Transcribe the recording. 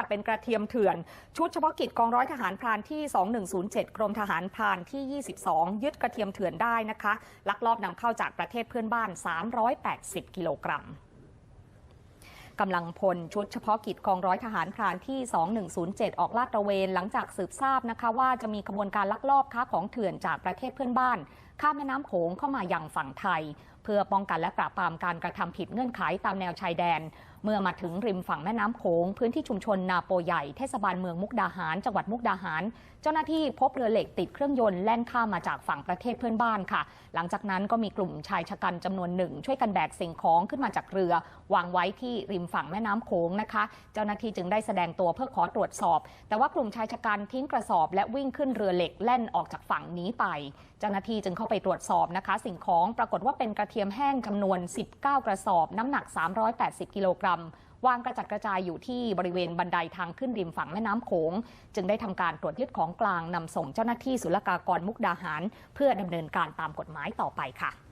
แต่เป็นกระเทียมเถื่อน ชุดเฉพาะกิจกองร้อยทหารพรานที่ 2107 กรมทหารพรานที่ 22 ยึดกระเทียมเถื่อนได้นะคะ ลักลอบนำเข้าจากประเทศเพื่อนบ้าน 380 กิโลกรัมกำลังพลชุดเฉพาะกิจกองร้อยทหารพรานที่ 2107 ออกลาดตระเวน หลังจากสืบทราบนะคะว่าจะมีขบวนการลักลอบค้าของเถื่อนจากประเทศเพื่อนบ้าน ข้ามแม่น้ำโขงเข้ามายังฝั่งไทย เพื่อป้องกันและปราบปรามการกระทำผิดเงื่อนไขตามแนวชายแดน เมื่อมาถึงริมฝั่งแม่น้ำโขงพื้นที่ชุมชนนาโปใหญ่เทศบาลเมืองมุกดาหาร จังหวัดมุกดาหาร เจ้าหน้าที่พบเรือเหล็กติดเครื่องยนต์แล่นข้ามมาจากฝั่งประเทศเพื่อนบ้านค่ะ หลังจากนั้นก็มีกลุ่มชายชะกันจำนวนหนึ่ง ช่วยกันแบกสิ่งของขึ้นมาจากเรือ วางไว้ที่ริมฝั่งแม่น้ำโขงนะคะ เจ้าหน้าที่จึงได้แสดงตัวเพื่อขอตรวจสอบ แต่ว่ากลุ่มชายชะกันทิ้งกระสอบ และวิ่งขึ้นเรือเหล็กแล่นออกจากฝั่งหนี้ไป เจ้าหน้าที่จึงเข้าไปตรวจสอบนะคะ สิ่งของปรากฏว่าเป็นกระเทียมแห้งจำนวน 19 กระสอบ น้ำหนัก 380 กิโลกรัมวางกระจัดกระจายอยู่ที่บริเวณบันไดทางขึ้นริมฝั่งแม่น้ำโขง จึงได้ทำการตรวจยึดของกลางนำส่งเจ้าหน้าที่ศุลกากรมุกดาหาร เพื่อดำเนินการตามกฎหมายต่อไปค่ะ